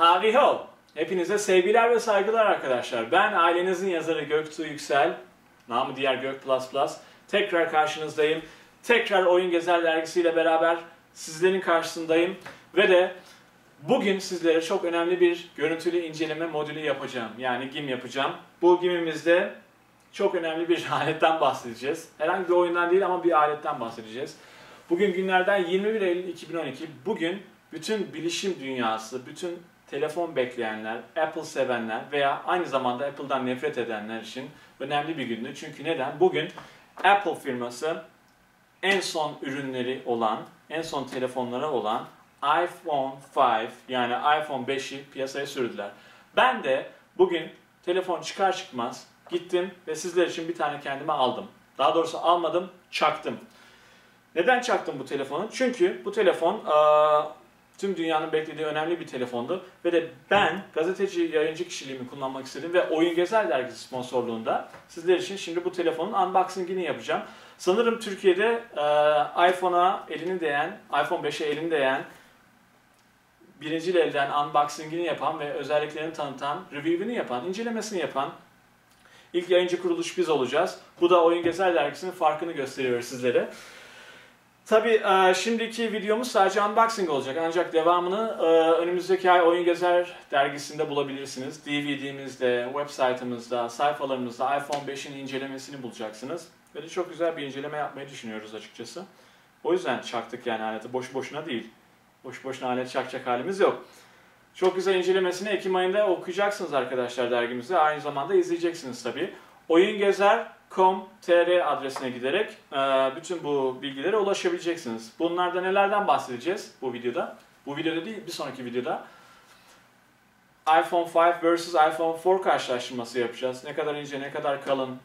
Howdy ho! Hepinize sevgiler ve saygılar arkadaşlar. Ben ailenizin yazarı Göktuğ Yüksel, namı diğer Gök Plus Plus. Tekrar karşınızdayım. Tekrar Oyun Gezer dergisiyle beraber sizlerin karşısındayım. Ve de bugün sizlere çok önemli bir görüntülü inceleme modülü yapacağım. Yani GIM yapacağım. Bu GIM'imizde çok önemli bir aletten bahsedeceğiz. Herhangi bir oyundan değil ama bir aletten bahsedeceğiz. Bugün günlerden 21 Eylül 2012. Bugün bütün bilişim dünyası, bütün telefon bekleyenler, Apple sevenler veya aynı zamanda Apple'dan nefret edenler için önemli bir gündü. Çünkü neden? Bugün Apple firması en son ürünleri olan, en son telefonlara olan iPhone 5 yani iPhone 5'i piyasaya sürdüler. Ben de bugün telefon çıkar çıkmaz gittim ve sizler için bir tane kendime aldım. Daha doğrusu almadım, çaktım. Neden çaktım bu telefonu? Çünkü bu telefon tüm dünyanın beklediği önemli bir telefondu. Ve de ben gazeteci, yayıncı kişiliğimi kullanmak istedim ve Oyun Gezer dergisi sponsorluğunda sizler için şimdi bu telefonun unboxingini yapacağım. Sanırım Türkiye'de e, iPhone'a elini değen, iPhone 5'e elini değen, birinci elden unboxingini yapan ve özelliklerini tanıtan, review'ini yapan, incelemesini yapan ilk yayıncı kuruluş biz olacağız. Bu da Oyun Gezer dergisinin farkını gösteriyor sizlere. Tabi e, şimdiki videomuz sadece unboxing olacak ancak devamını e, önümüzdeki ay Oyun Gezer dergisinde bulabilirsiniz. DVD'mizde, website'ımızda, sayfalarımızda iPhone 5'in incelemesini bulacaksınız. De çok güzel bir inceleme yapmayı düşünüyoruz açıkçası. O yüzden çaktık yani aleti. Boş boşuna değil. Boş boşuna alet çakacak halimiz yok. Çok güzel incelemesini Ekim ayında okuyacaksınız arkadaşlar dergimizde. Aynı zamanda izleyeceksiniz tabii. Oyun Gezer com.tr adresine giderek e, bütün bu bilgilere ulaşabileceksiniz. Bunlarda nelerden bahsedeceğiz bu videoda? Bu videoda değil, bir sonraki videoda. iPhone 5 vs. iPhone 4 karşılaştırması yapacağız. Ne kadar ince, ne kadar kalın.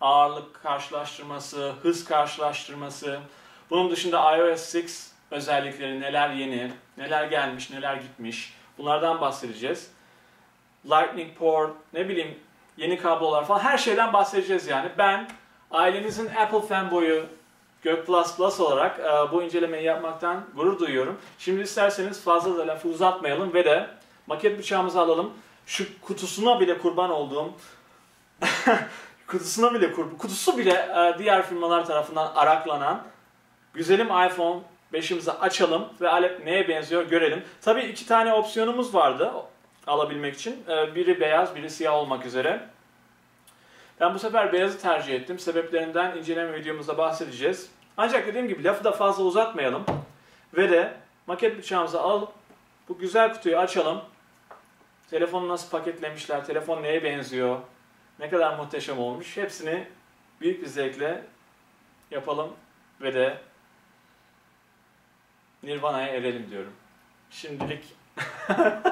Ağırlık karşılaştırması, hız karşılaştırması. Bunun dışında iOS 6 özellikleri neler yeni, neler gelmiş, neler gitmiş. Bunlardan bahsedeceğiz. Lightning port, ne bileyim yeni kablolar falan her şeyden bahsedeceğiz yani. Ben ailenizin Apple fanboyu Gök Plus Plus olarak e, bu incelemeyi yapmaktan gurur duyuyorum. Şimdi isterseniz fazla da lafı uzatmayalım ve de maket bıçağımızı alalım. Şu kutusuna bile kurban olduğum kutusuna bile kurban, kutusu bile e, diğer firmalar tarafından araklanan güzelim iPhone 5'imizi açalım ve alet neye benziyor görelim. Tabii iki tane opsiyonumuz vardı alabilmek için. Ee, biri beyaz, biri siyah olmak üzere. Ben bu sefer beyazı tercih ettim. Sebeplerinden inceleme videomuzda bahsedeceğiz. Ancak dediğim gibi lafı da fazla uzatmayalım. Ve de maket bıçağımızı alıp bu güzel kutuyu açalım. Telefonu nasıl paketlemişler, telefon neye benziyor, ne kadar muhteşem olmuş. Hepsini büyük bir zevkle yapalım ve de Nirvana'ya erelim diyorum. Şimdilik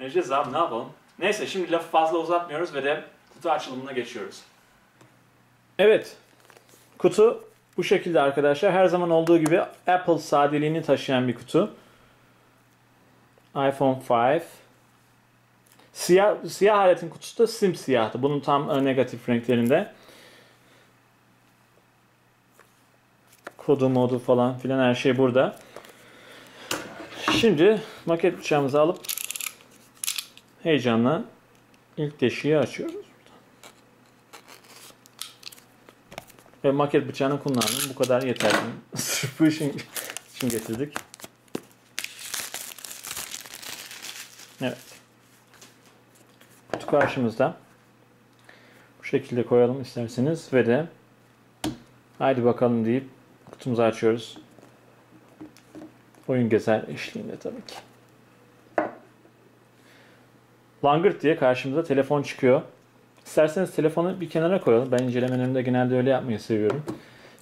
Vereceğiz abi ne yapalım. Neyse şimdi lafı fazla uzatmıyoruz ve de kutu açılımına geçiyoruz. Evet. Kutu bu şekilde arkadaşlar. Her zaman olduğu gibi Apple sadeliğini taşıyan bir kutu. iPhone 5. Siyah, siyah aletin kutusu da simsiyahtı. Bunun tam e, negatif renklerinde. Kodu modu falan filan her şey burada. Şimdi maket bıçağımızı alıp heyecanla ilk deşiği açıyoruz. Ve maket bıçağını kullandım. Bu kadar yeterli. Sırf bu işin için getirdik. Evet. Kutu karşımızda. Bu şekilde koyalım isterseniz ve de haydi bakalım deyip kutumuzu açıyoruz. Oyun gezer eşliğinde tabii ki. Langırt diye karşımıza telefon çıkıyor. İsterseniz telefonu bir kenara koyalım. Ben incelemelerinde genelde öyle yapmayı seviyorum.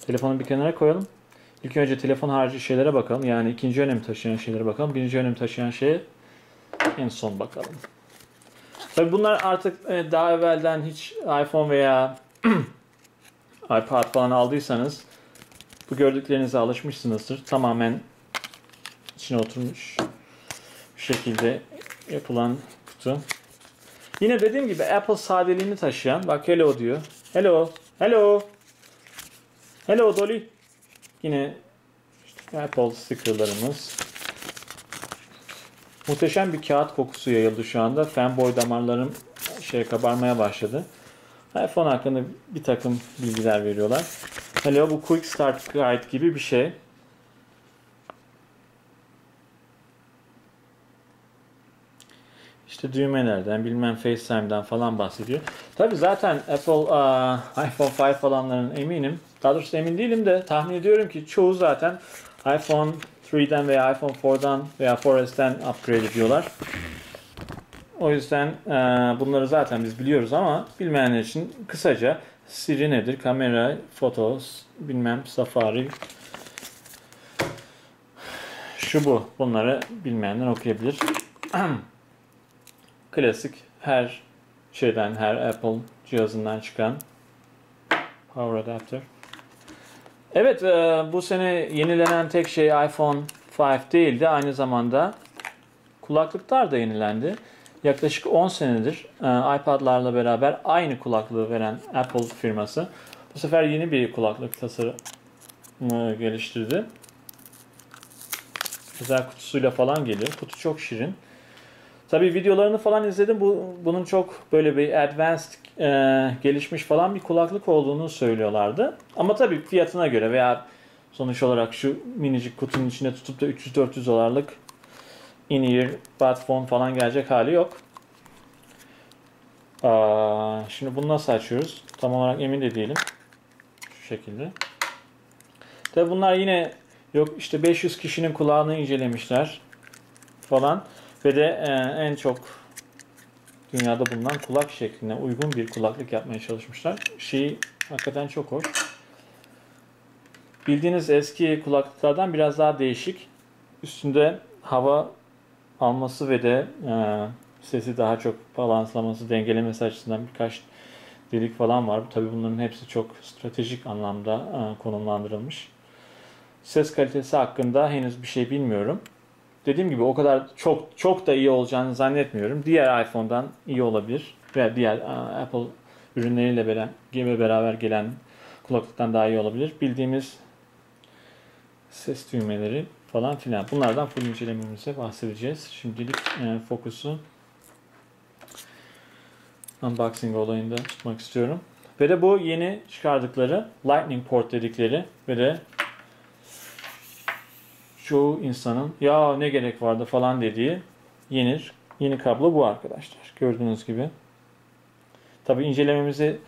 Telefonu bir kenara koyalım. İlk önce telefon harici şeylere bakalım. Yani ikinci önem taşıyan şeylere bakalım. Birinci önem taşıyan şeye en son bakalım. Tabi bunlar artık e, daha evvelden hiç iPhone veya iPad falan aldıysanız bu gördüklerinize alışmışsınızdır. Tamamen içine oturmuş bir şekilde yapılan kutu. Yine dediğim gibi Apple sadeliğini taşıyan. Bak hello diyor. Hello. Hello. Hello Dolly. Yine işte Apple stickerlarımız. Muhteşem bir kağıt kokusu yayıldı şu anda. Fanboy damarlarım şey kabarmaya başladı. iPhone hakkında bir takım bilgiler veriyorlar. Hello bu Quick Start Guide gibi bir şey. İşte düğmelerden, bilmem FaceTime'dan falan bahsediyor. Tabi zaten Apple uh, iPhone 5 falanların eminim. Daha doğrusu emin değilim de tahmin ediyorum ki çoğu zaten iPhone 3'den veya iPhone 4'dan veya 4S'ten upgrade ediyorlar. O yüzden e, bunları zaten biz biliyoruz ama bilmeyenler için kısaca Siri nedir, kamera, fotos, bilmem Safari, şu bu. Bunları bilmeyenler okuyabilir. Klasik her şeyden, her Apple cihazından çıkan power adapter. Evet, e, bu sene yenilenen tek şey iPhone 5 değildi. Aynı zamanda kulaklıklar da yenilendi. Yaklaşık 10 senedir e, iPad'larla beraber aynı kulaklığı veren Apple firması bu sefer yeni bir kulaklık tasarımı geliştirdi. Güzel kutusuyla falan geliyor. Kutu çok şirin. Tabii videolarını falan izledim. Bu bunun çok böyle bir advanced, e, gelişmiş falan bir kulaklık olduğunu söylüyorlardı. Ama tabii fiyatına göre veya sonuç olarak şu minicik kutunun içine tutup da 300-400 dolarlık in-ear phone falan gelecek hali yok. Aa, şimdi bunu nasıl açıyoruz? Tam olarak emin de değilim. Şu şekilde. Tabii bunlar yine yok işte 500 kişinin kulağını incelemişler falan. Ve de e, en çok dünyada bulunan kulak şekline uygun bir kulaklık yapmaya çalışmışlar. Şey hakikaten çok hoş. Bildiğiniz eski kulaklıklardan biraz daha değişik. Üstünde hava alması ve de e, sesi daha çok balanslaması, dengelemesi açısından birkaç delik falan var. Tabii bunların hepsi çok stratejik anlamda e, konumlandırılmış. Ses kalitesi hakkında henüz bir şey bilmiyorum dediğim gibi o kadar çok çok da iyi olacağını zannetmiyorum. Diğer iPhone'dan iyi olabilir veya diğer Apple ürünleriyle beraber, beraber gelen kulaklıktan daha iyi olabilir. Bildiğimiz ses düğmeleri falan filan. Bunlardan full incelememize bahsedeceğiz. Şimdilik e, fokusu unboxing olayında tutmak istiyorum. Ve de bu yeni çıkardıkları Lightning port dedikleri ve de çoğu insanın ya ne gerek vardı falan dediği yeni, yeni kablo bu arkadaşlar. Gördüğünüz gibi. Tabi incelememizi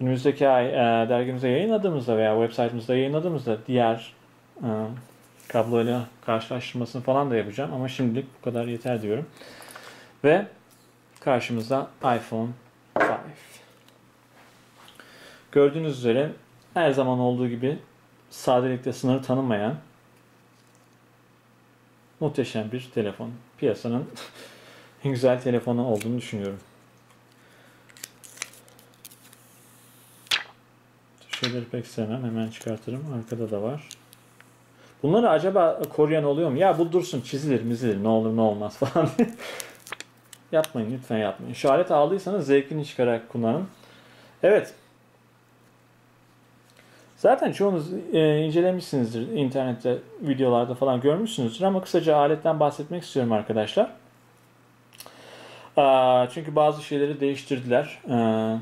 önümüzdeki ay e, dergimize yayınladığımızda veya web site'ımızda yayınladığımızda diğer e, kabloyla karşılaştırmasını falan da yapacağım. Ama şimdilik bu kadar yeter diyorum. Ve karşımızda iPhone 5. Gördüğünüz üzere her zaman olduğu gibi sadelikte sınır tanımayan muhteşem bir telefon. Piyasanın en güzel telefonu olduğunu düşünüyorum. Şeyleri pek sevmem. Hemen çıkartırım. Arkada da var. Bunları acaba koruyan oluyor mu? Ya bu dursun çizilir mizilir ne olur ne olmaz falan. yapmayın lütfen yapmayın. Şu alet aldıysanız zevkini çıkarak kullanın. Evet. Zaten çoğunuz e, incelemişsinizdir internette, videolarda falan görmüşsünüzdür ama kısaca aletten bahsetmek istiyorum arkadaşlar. Aa, çünkü bazı şeyleri değiştirdiler. Ee,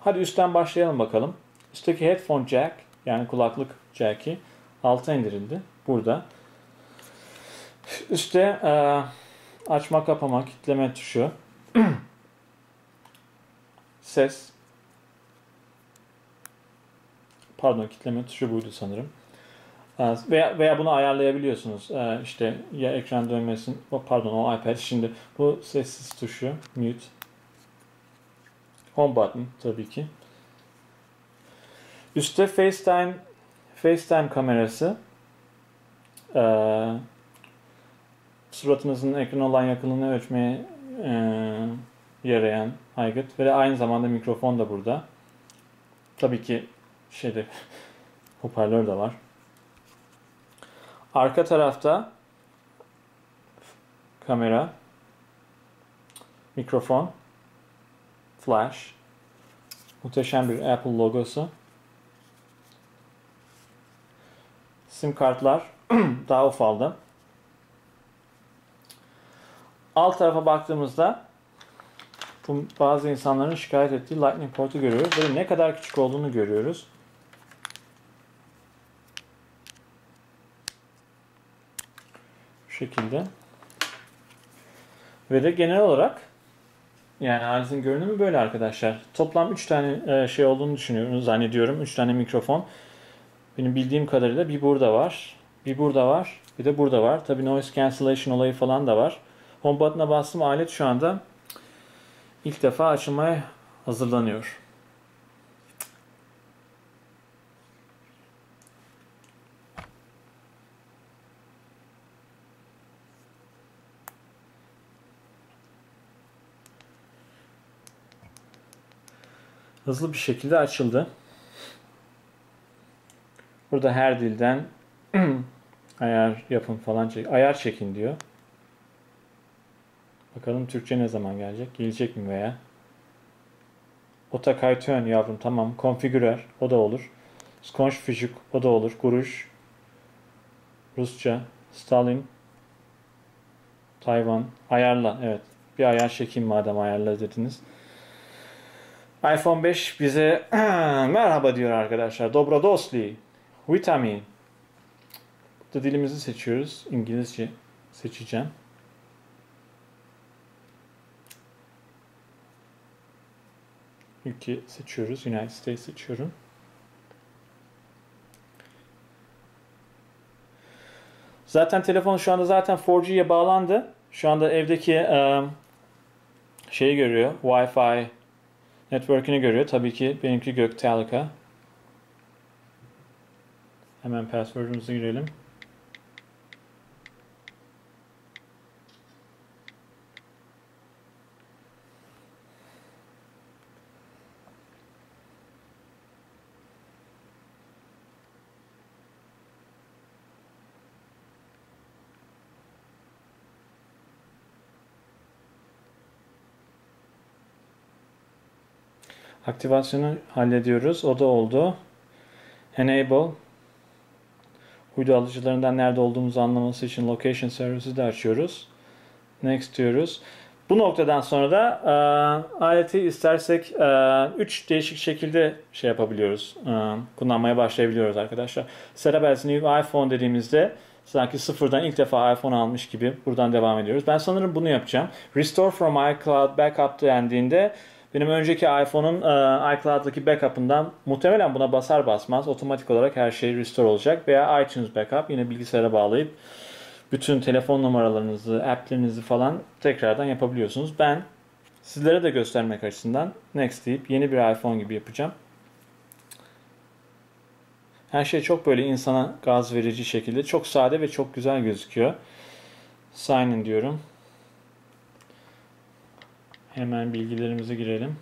hadi üstten başlayalım bakalım. Üstteki headphone jack yani kulaklık jack'i alta indirildi. Burada. Üstte e, açma kapama kitleme tuşu. Ses Pardon kitleme tuşu buydu sanırım. Ee, veya, veya bunu ayarlayabiliyorsunuz. Ee, işte ya ekran dönmesin. Pardon o iPad. Şimdi bu sessiz tuşu. Mute. Home button tabii ki. Üstte FaceTime FaceTime kamerası. Ee, suratınızın ekran olan yakınlığını ölçmeye e, yarayan aygıt ve aynı zamanda mikrofon da burada. Tabii ki şeyde hoparlör de var. Arka tarafta kamera, mikrofon, flash, muhteşem bir Apple logosu. Sim kartlar daha ufaldı. alt tarafa baktığımızda bu bazı insanların şikayet ettiği Lightning portu görüyoruz. Böyle ne kadar küçük olduğunu görüyoruz. Şekilde. Ve de genel olarak yani aletin görünümü böyle arkadaşlar. Toplam 3 tane e, şey olduğunu düşünüyorum, zannediyorum. 3 tane mikrofon. Benim bildiğim kadarıyla bir burada var. Bir burada var. Bir de burada var. Tabi noise cancellation olayı falan da var. Home button'a bastım alet şu anda ilk defa açılmaya hazırlanıyor. Hızlı bir şekilde açıldı. Burada her dilden ayar yapın falan. Ayar çekin diyor. Bakalım Türkçe ne zaman gelecek? Gelecek mi veya? Otakaytön yavrum tamam. Konfigürer o da olur. Skonş fişik o da olur. Guruş. Rusça. Stalin. Tayvan. Ayarla. Evet. Bir ayar çekeyim madem ayarla dediniz. iPhone 5 bize merhaba diyor arkadaşlar. Dobrodosli. Vitamin. Burada dilimizi seçiyoruz. İngilizce seçeceğim. ülke seçiyoruz. United States seçiyorum. Zaten telefon şu anda zaten 4G'ye bağlandı. Şu anda evdeki um, şeyi görüyor. Wi-Fi network'ünü görüyor. Tabii ki benimki Göktelka. Hemen password'umuzu girelim. Aktivasyonu hallediyoruz. O da oldu. Enable uydu alıcılarından nerede olduğumuzu anlaması için Location Service'i de açıyoruz. Next diyoruz. Bu noktadan sonra da e, aleti istersek 3 e, değişik şekilde şey yapabiliyoruz. E, kullanmaya başlayabiliyoruz arkadaşlar. Setup as new iPhone dediğimizde sanki sıfırdan ilk defa iPhone almış gibi buradan devam ediyoruz. Ben sanırım bunu yapacağım. Restore from iCloud Backup dendiğinde benim önceki iPhone'un e, iCloud'daki backup'ından muhtemelen buna basar basmaz otomatik olarak her şey restore olacak veya iTunes backup yine bilgisayara bağlayıp bütün telefon numaralarınızı, app'lerinizi falan tekrardan yapabiliyorsunuz. Ben sizlere de göstermek açısından next deyip yeni bir iPhone gibi yapacağım. Her şey çok böyle insana gaz verici şekilde çok sade ve çok güzel gözüküyor. Sign in diyorum. Hemen bilgilerimize girelim.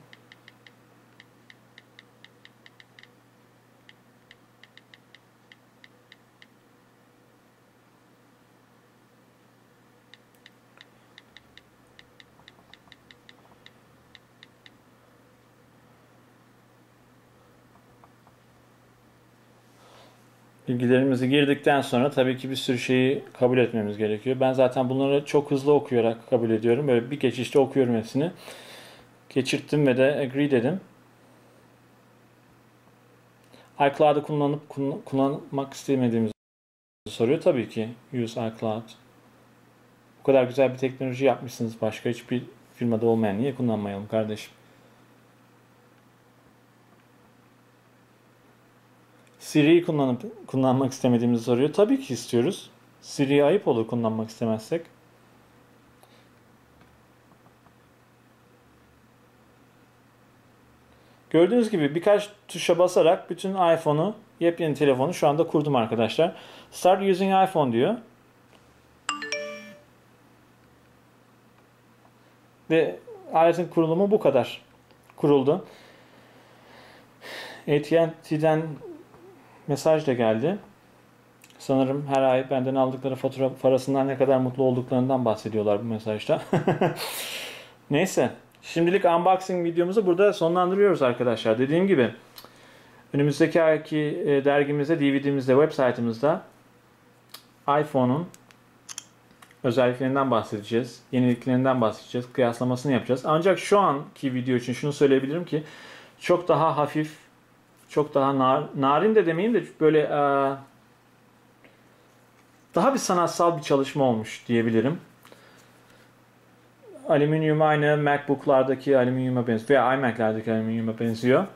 Bilgilerimizi girdikten sonra tabii ki bir sürü şeyi kabul etmemiz gerekiyor. Ben zaten bunları çok hızlı okuyarak kabul ediyorum. Böyle bir geçişte okuyorum hepsini. Geçirttim ve de agree dedim. iCloud'ı kullanıp kullanmak istemediğimizi soruyor. Tabii ki use iCloud. Bu kadar güzel bir teknoloji yapmışsınız. Başka hiçbir firmada olmayan niye kullanmayalım kardeşim? Siri'yi kullanıp kullanmak istemediğimizi soruyor. Tabii ki istiyoruz. Siri'yi ayıp olur kullanmak istemezsek. Gördüğünüz gibi birkaç tuşa basarak bütün iPhone'u, yepyeni telefonu şu anda kurdum arkadaşlar. Start using iPhone diyor. Ve aletin kurulumu bu kadar. Kuruldu. AT&T'den mesaj da geldi. Sanırım her ay benden aldıkları fatura parasından ne kadar mutlu olduklarından bahsediyorlar bu mesajda. Neyse. Şimdilik unboxing videomuzu burada sonlandırıyoruz arkadaşlar. Dediğim gibi önümüzdeki ayki e, dergimizde, DVD'mizde, web saytımızda iPhone'un özelliklerinden bahsedeceğiz, yeniliklerinden bahsedeceğiz, kıyaslamasını yapacağız. Ancak şu anki video için şunu söyleyebilirim ki çok daha hafif, çok daha nar, narin de demeyeyim de böyle e, daha bir sanatsal bir çalışma olmuş diyebilirim. Alüminyum aynı MacBook'lardaki alüminyuma benziyor veya iMac'lerdeki alüminyuma benziyor.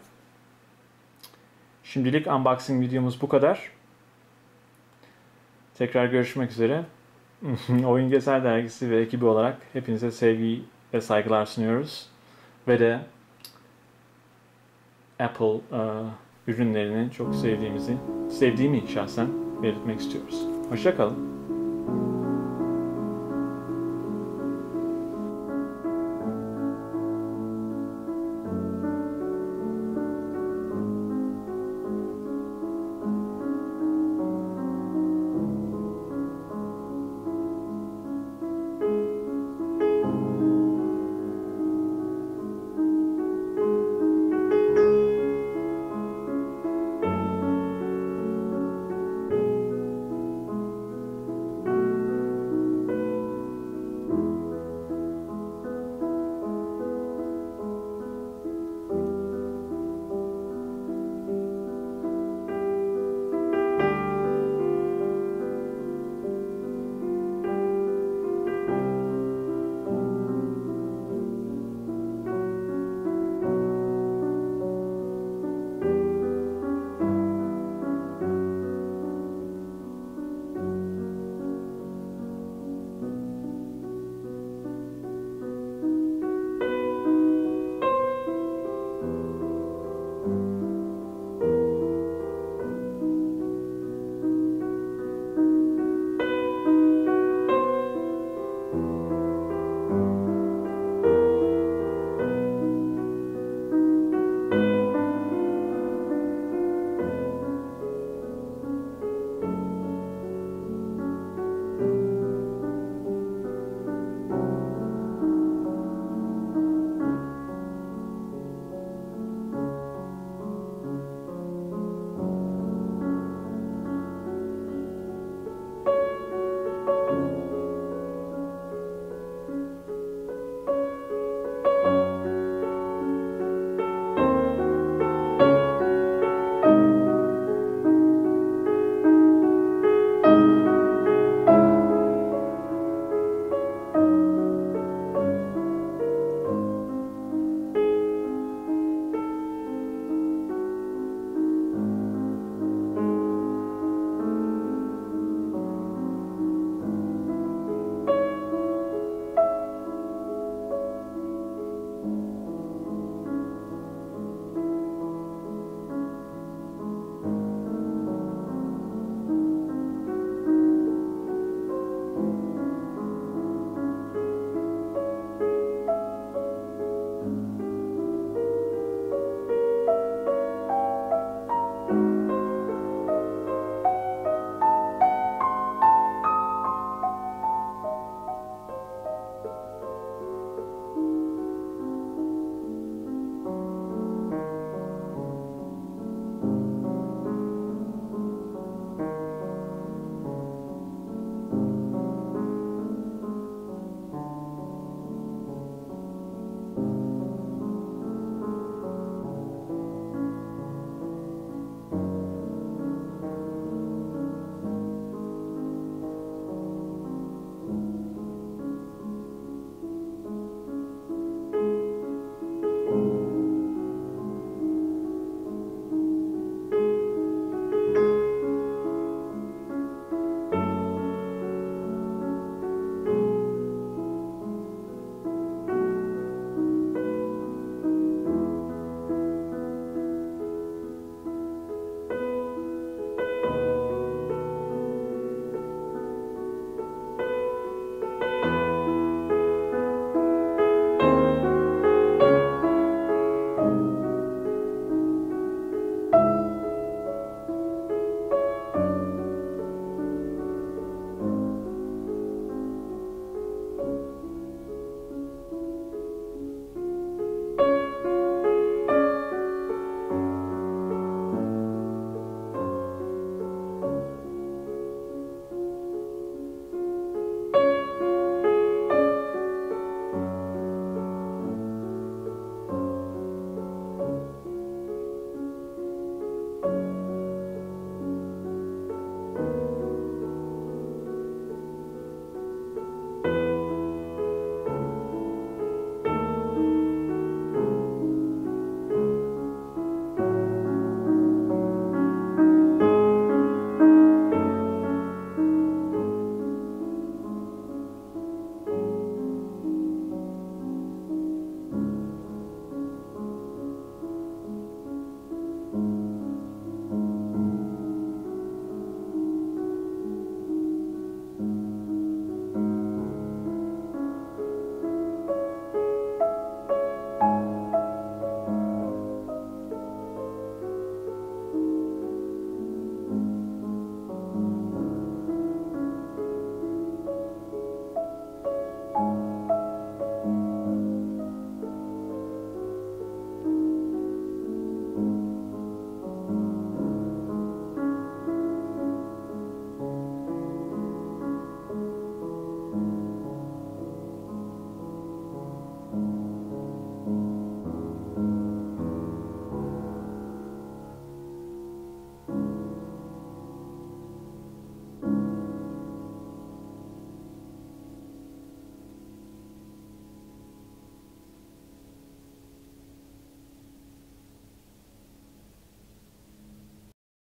Şimdilik unboxing videomuz bu kadar. Tekrar görüşmek üzere. Oyun Gezer Dergisi ve ekibi olarak hepinize sevgi ve saygılar sunuyoruz. Ve de Apple e, ürünlerini çok sevdiğimizi, sevdiğimi şahsen belirtmek istiyoruz. Hoşçakalın.